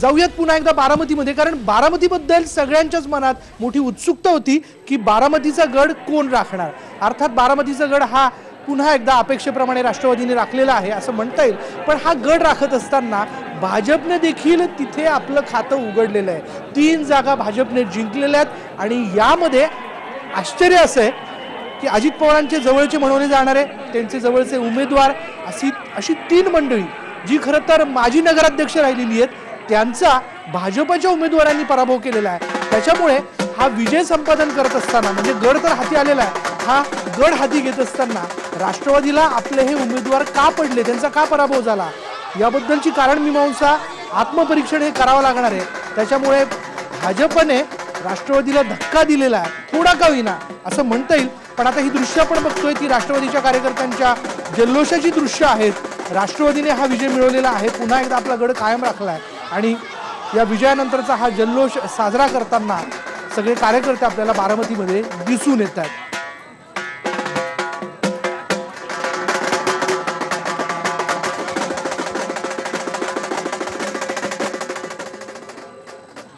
जाऊयात पुन्हा एकदा बारामतीमध्ये कारण बारामतीबद्दल सगळ्यांच्याच मनात मोठी उत्सुकता होती की बारामतीचा गड कोण राखणार? अर्थात बारामतीचा गड हा पुन्हा एकदा अपेक्षेप्रमाणे राष्ट्रवादीने राखलेला आहे असं म्हणता येईल. पण हा गड राखत असताना भाजपने देखील तिथे आपलं खातं उघडलेलं आहे. तीन जागा भाजपने जिंकलेल्या आहेत आणि यामध्ये आश्चर्य असं आहे की अजित पवारांचे जवळचे म्हणवले जाणारे त्यांचे जवळचे उमेदवार अशी अशी तीन मंडळी जी खरं तर माजी नगराध्यक्ष राहिलेली आहेत त्यांचा भाजपच्या उमेदवारांनी पराभव केलेला आहे. त्याच्यामुळे हा विजय संपादन करत असताना म्हणजे गड तर हाती आलेला आहे हा गड हाती घेत असताना राष्ट्रवादीला आपले हे उमेदवार का पडले? त्यांचा का पराभव झाला? याबद्दलची कारण मीमांसा आत्मपरीक्षण हे करावं लागणार आहे. त्याच्यामुळे भाजपने राष्ट्रवादीला धक्का दिलेला आहे. थोडा का होईना असं म्हणता येईल. पण आता ही दृश्य आपण बघतोय ती राष्ट्रवादीच्या कार्यकर्त्यांच्या जल्लोषाची दृश्य आहेत. राष्ट्रवादीने हा विजय मिळवलेला आहे. पुन्हा एकदा आपला गड कायम राखला आहे आणि या विजयानंतरचा हा जल्लोष साजरा करताना सगळे कार्यकर्ते आपल्याला बारामतीमध्ये दिसून येत आहेत.